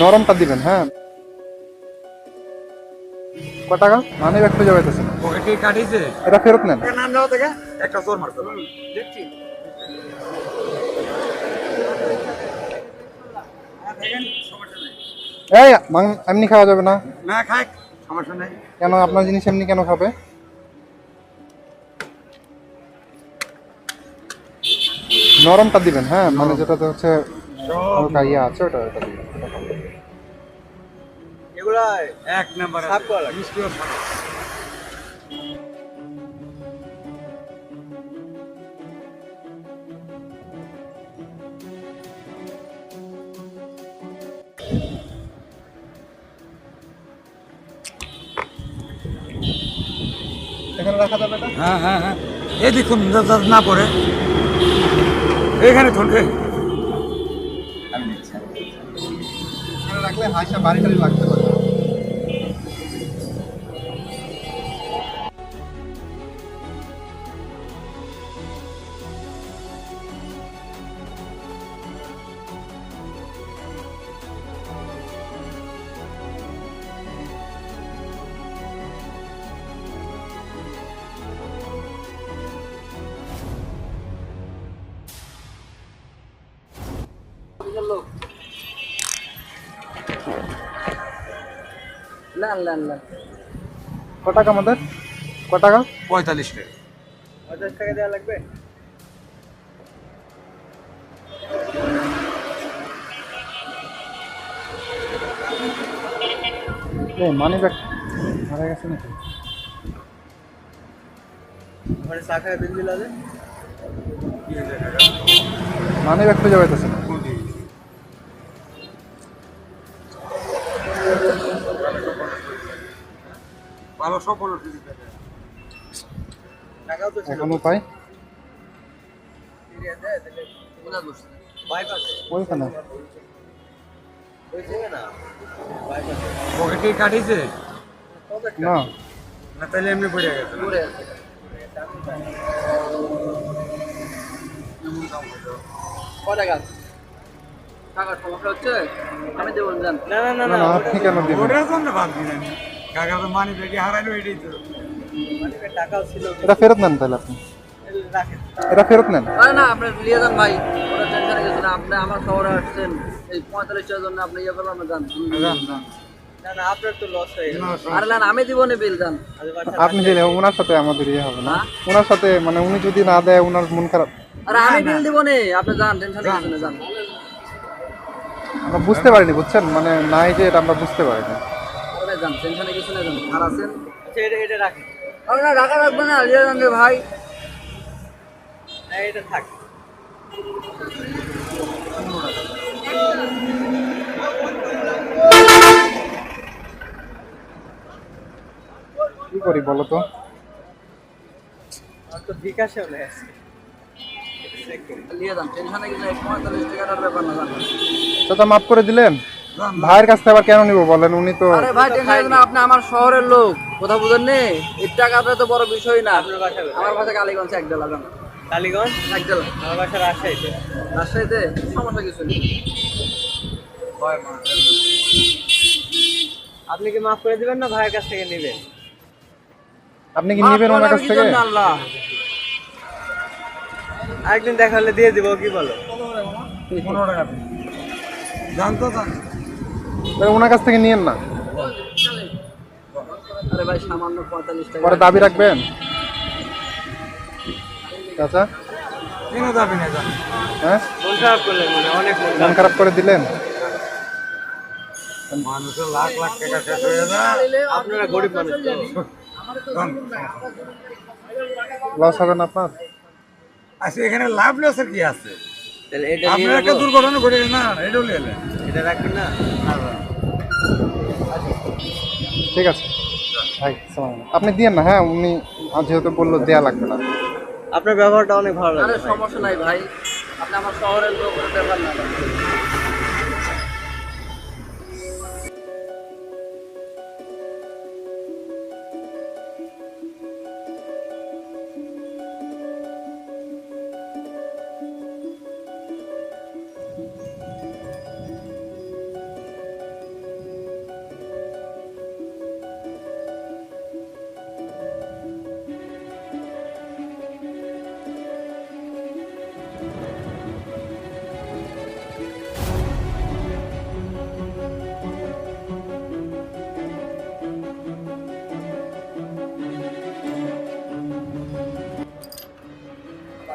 নরমটা দিবেন হ্যাঁ। ক টাকা? মানে ব্যাগ খুঁজে পাইতেছে না এটা ফেরত নেন। নাম দেওয়া থেকে একটা জোর মারতো দেখছি এই এমনি খাওয়া যাবে না। না খাই সমস্যা নেই। কেন আপনার জিনিস এমনি কেন খাবে? নরমটা দিবেন হ্যাঁ মানে যেটাতে হচ্ছে ইয়ে আছে ওটা ওটা দিবেন। এগুলা এক নাম্বার সাফ করা লাগে। এখানে রাখা যাবে এটা হ্যাঁ হ্যাঁ হ্যাঁ। এই দেখুন না পড়ে। এখানে। আমি রাখলে হাইসা বাড়ি টাড়ি লাগতে লাল ক টাকা আমাদের? ক টাকা? পঁয়তাল্লিশ টাকা। পঞ্চাশ টাকা দেওয়া লাগবে? মানি ব্যাগ মারা গেছে নাকি? ওখানে চা খায় বিল দিল মানি ব্যাগ খুঁজে পাইতেছে না। এখনও বাইপাসে ওইখানে। পকেটে কাটিছে না। না তাহলে এমনি পড়ে গেছে। ঘুরে আছে। ক টাকা টাকার সমস্যা হচ্ছে? আমি দেবো জান। না না না না আপনি কেন দিবেন ওটার জন্য ভাবছি না। কাকা তো মানি ব্যাগে হারাইলো এটাই তো। টাকাও ছিল এটা ফেরত নেন তাহলে আপনি। এটা ফেরত নেন। আরে না আপনি নিয়ে যান ভাই। ওরা টেনশনে গেছেন আপনি আমার শহরে আসছেন। এই পঁয়তাল্লিশ জন্য আপনি ইয়ে করবেন না যান। যান, যান। না না আপনার তো লস হয়ে গেল। আরে না আমি দিব না বিল যান। আপনি দিলে ওনার সাথে আমাদের ইয়ে হবে না? হ্যাঁ? ওনার সাথে মানে উনি যদি না দেয় ওনার মন খারাপ। আরে আমি বিল দিব না। আপনি যান টেনশনে গেছেন যান। আমরা বুঝতে পারিনি বুঝছেন? মানে নাই যে এটা আমরা বুঝতে পারিনি। যান টেনশনে কিছু না যান আর আছেন? আচ্ছা এটা এটা রাখেন। আরে না রাখবেন না নিয়ে যান ভাই। এটা থাক। কি করি বলো তো মাফ করে দিলেন? ভাইয়ের কাছ থেকে আবার কেন নিব বলেন? উনি তো আরে ভাই টেনশন না আপনি আমার শহরের লোক। কথা বুঝেন নে? এই টাকাটা তো বড় বিষয় না। বাসা আমার কাছে কালীগঞ্জ এক ডেলা যান টালিগঞ্জ এক ডেলা আমার বাসা রাজশাহীতে। রাজশাহীতে? সমস্যা কিছু নেই। আপনি কি মাফ করে দিবেন না ভাইয়ের কাছ থেকে নেবেন? আপনি কি নিবেন ওনার কাছ থেকে? আল্লাহ? আরেকদিন দেখা হলে দিয়ে দিব কি বলো? পনেরো টাকা। দিন। যান তো যান তাহলে ওনার কাছ থেকে নিয়েন না। আরে ভাই সামান্য পঁয়তাল্লিশ টাকা পরে দাবি রাখবেন? হ্যাঁ? মন খারাপ করলেন অনেক মন খারাপ করে দিলেন? মানুষের লাখ লাখ টাকা শেষ হয়ে যায় আপনারা গরিব মানুষ লস হবে না আপনার? আচ্ছা এখানে লাভ লসের কি আছে? আপনার একটা দুর্ঘটনা ঘটে না এটাও নিয়ে এটা রাখবেন না? ঠিক আছে? ভাই সালাম আপনি দিয়েন না হ্যাঁ উনি যেহেতু বলল দেয়া লাগবে না। আপনার ব্যবহারটা অনেক ভালো আরে লাগে সমস্যা নাই ভাই। আপনি আমার শহরের লোক ব্যবহার না।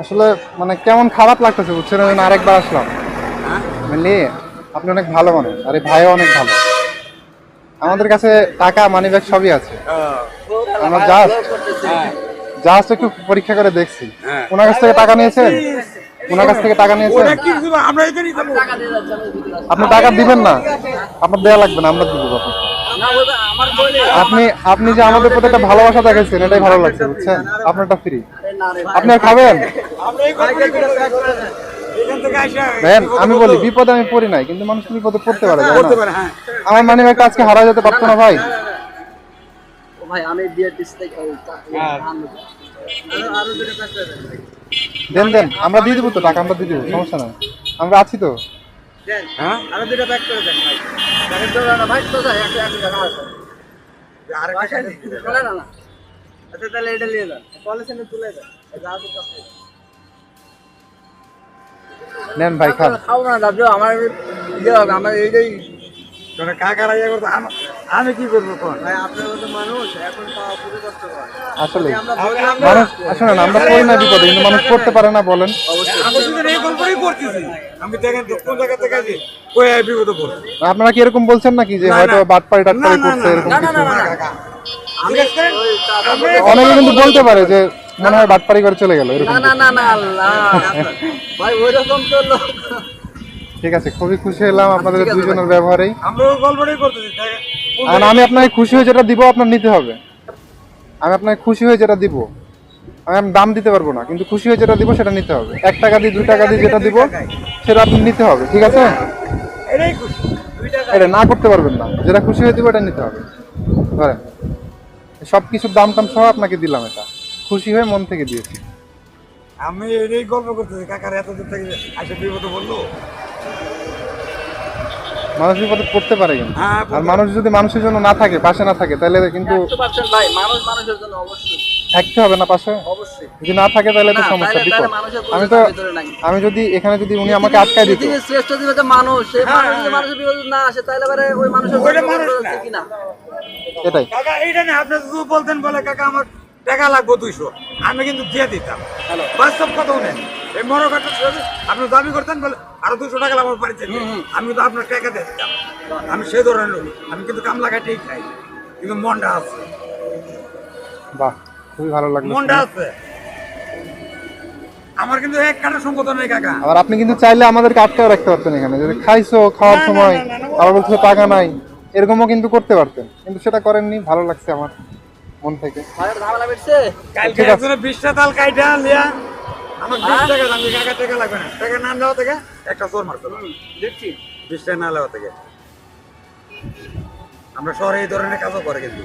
আসলে মানে কেমন খারাপ লাগতেছে বুঝছেন? ওই জন্য আরেকবার আসলাম। বুঝলি আপনি অনেক ভালো মানুষ আর এই ভাইও অনেক ভালো। আমাদের কাছে টাকা মানি ব্যাগ সবই আছে। আমরা just জাস্ট একটু পরীক্ষা করে দেখছি। হ্যাঁ। ওনার কাছ থেকে টাকা নিয়েছেন? ওনার কাছ থেকে টাকা নিয়েছেন? দিয়ে আমি। আপনি টাকা দিবেন না। আপনার দেওয়া লাগবে না আমরা দিব আপনাকে। আপনি আপনি যে আমাদের প্রতি একটা ভালোবাসা দেখাচ্ছেন এটাই ভালো লাগছে বুঝছেন? আপনারটা ফ্রি আপনি খাবেন? আমি বলি বিপদে আমি পড়ি নাই কিন্তু মানুষ বিপদে পড়তে পারে হ্যাঁ। আমার মানি ব্যাগটা আজকে হারা যেতে পারতো না ভাই। ভাই আমি হ্যাঁ। দেন দেন আমরা দিয়ে দিব তো টাকা আমরা দিয়ে দিব সমস্যা নাই। আমরা আছি তো। হ্যাঁ? আরও দুটো প্যাক করে দেন ভাই। প্যাকেট দেবেন না ভাই তো যায় একশো একশো টাকা আছে আরেকটা চলে না না। আচ্ছা তাহলে এটা নিয়ে যান। নিয়ে তুলে যা আছে সব নেন ভাই খান। খাব না দাদু আমার ইয়ে হবে আমার এইটাই তোরা কাকারা ইয়ে করতো আম- আমি কি করব কোন? ভাই আপনার মতো মানুষ এখন পাওয়া খুবই কষ্টকর আসলে মানুষ আসলে আমরা পড়ি না বিপদে কিন্তু মানুষ পড়তে পারে না বলেন। আপনারা কি এরকম বলছেন নাকি যে হয়তো। বাটপাড়ি টাটপাড়ি না, না, করছে এরকম অনেকে কিন্তু বলতে পারে যে মনে হয় বাটপাড়ি করে চলে গেল এরকম না না না না আল্লাহ ভাই ওই রকম তো ঠিক আছে খুবই খুশি হলাম আপনাদের দুজনের ব্যবহারেই। আর আমি আপনাকে খুশি হয়ে যেটা দিব আপনার নিতে হবে। আমি আপনাকে খুশি হয়ে যেটা দিব আমি আমি দাম দিতে পারব না কিন্তু খুশি হয়ে যেটা দিব সেটা নিতে হবে। এক টাকা দিয়ে দুই টাকা দিয়ে যেটা দিব সেটা আপনি নিতে হবে ঠিক আছে? এটা না করতে পারবেন না যেটা খুশি হয়ে দিব এটা নিতে হবে। ধরেন সব কিছুর দাম টাম সহ আপনাকে দিলাম এটা। খুশি হয়ে মন থেকে দিয়েছি। আমি এটাই গল্প করতেছি কাকার এত দূর থেকে আসে বিপদ বলল মানুষ বিপদে পড়তে পারে কিন্তু। হ্যাঁ, আর মানুষ যদি মানুষের জন্য না থাকে পাশে না থাকে তাহলে কিন্তু ভাই মানুষ মানুষের জন্য অবশ্যই। থাকতে হবে না পাশে। যদি না থাকে তাহলে তো সমস্যা বিপদ। আমি তো। আমি যদি এখানে যদি উনি আমাকে আটকায় দিত। শ্রেষ্ঠ হচ্ছে মানুষ সেই হ্যাঁ। মানুষের বিপদে না আসে তাহলে এবারে ওই মানুষের। কিনা এটাই। কাকা এইটা না আপনি বলতেন বলে কাকা আমার টাকা লাগবো দুইশো। আমি কিন্তু দিয়ে দিতাম। বাস্তব কথা নেন এই মনে আপনি দাবি করতেন বলে আরও দুশো টাকা আমার বাড়িতে। আমি তো আপনার টাকা দিয়ে দিতাম। আমি সে ধরনের লোক। আমি কিন্তু কামলা কাটেই খাই। কিন্তু মনটা আছে। বাহ খুবই ভালো লাগল মনটা আছে। আমার কিন্তু এক কাটা সম্পদ নেই কাকা। আবার আপনি কিন্তু চাইলে আমাদেরকে আটকাও রাখতে পারতেন এখানে। যদি খাইছো খাওয়ার সময় আবার বলছো টাকা নাই এরকমও কিন্তু করতে পারতেন। কিন্তু সেটা করেননি ভালো লাগছে আমার। মন থেকে। ঝামেলা বেড়ছে? কালকে একজনে বিশটা তাল কাইটা লিয়া আমার বিশ টাকা দাম কাকা টাকা লাগবে না। টাকা না দেওয়া থেকে একটা চোর মারতে দেখছি বিশ টাকা না দেওয়া থেকে। আমরা শহরে এই ধরনের কাজও করে কিন্তু।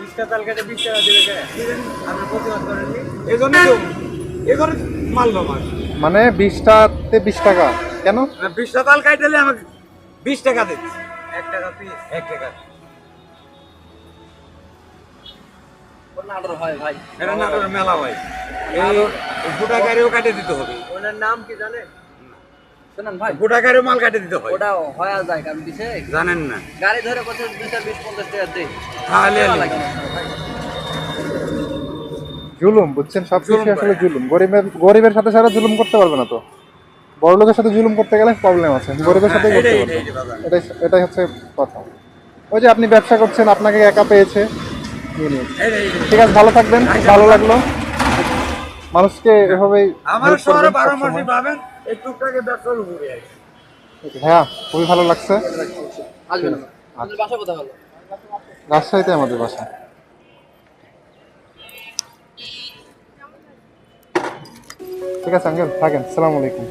বিশটা তাল কেটে বিশ টাকা দেবে আপনি প্রতিবাদ করেননি এই জন্য এই জন্য মারলো আমার। মানে বিশটাতে বিশ টাকা। কেন? বিশটা তাল কাইটালে আমাকে বিশ টাকা দিচ্ছে। এক টাকা পিস এক টাকা। নাটক হয় ভাই। এটা নাটোরের মেলা ভাই। এই গোটা গাড়িও কাটে দিতে হবে। ওনার নাম কি জানেন শুনুন ভাই। গোটা গাড়িও মাল কাটে দিতে হয়। ওটা হয়ে যায় কারণ দিছে জানেন না। গাড়ি ধরে কত দুইটা বিশ পঞ্চাশ টাকা দেয়। তাহলে ভালো লাগে না, ভাই। জুলুম বুঝছেন? সব কিছু জুলুম আসলে জুলুম। গরিবের গরিবের সাথে সারা জুলুম করতে পারবে না তো। বড় লোকের সাথে জুলুম করতে গেলে প্রবলেম আছে। গরিবের সাথে করতে পারবে। এটাই হচ্ছে কথা। ওই যে আপনি ব্যবসা করছেন আপনাকে একা পেয়েছে। ঠিক আছে ভালো থাকবেন ভালো লাগল। মানুষকে এভাবেই আমার শহরে বারো মাসে পাবেন এই টুকটাকে ব্যবসার উপরে আছে হ্যাঁ খুবই ভালো লাগছে। আসবে না। আপনার বাসা কোথায় ভালো রাজশাহীতে আমাদের বাসা। ঠিক আছে আঙ্কেল থাকেন। সালাম আলাইকুম।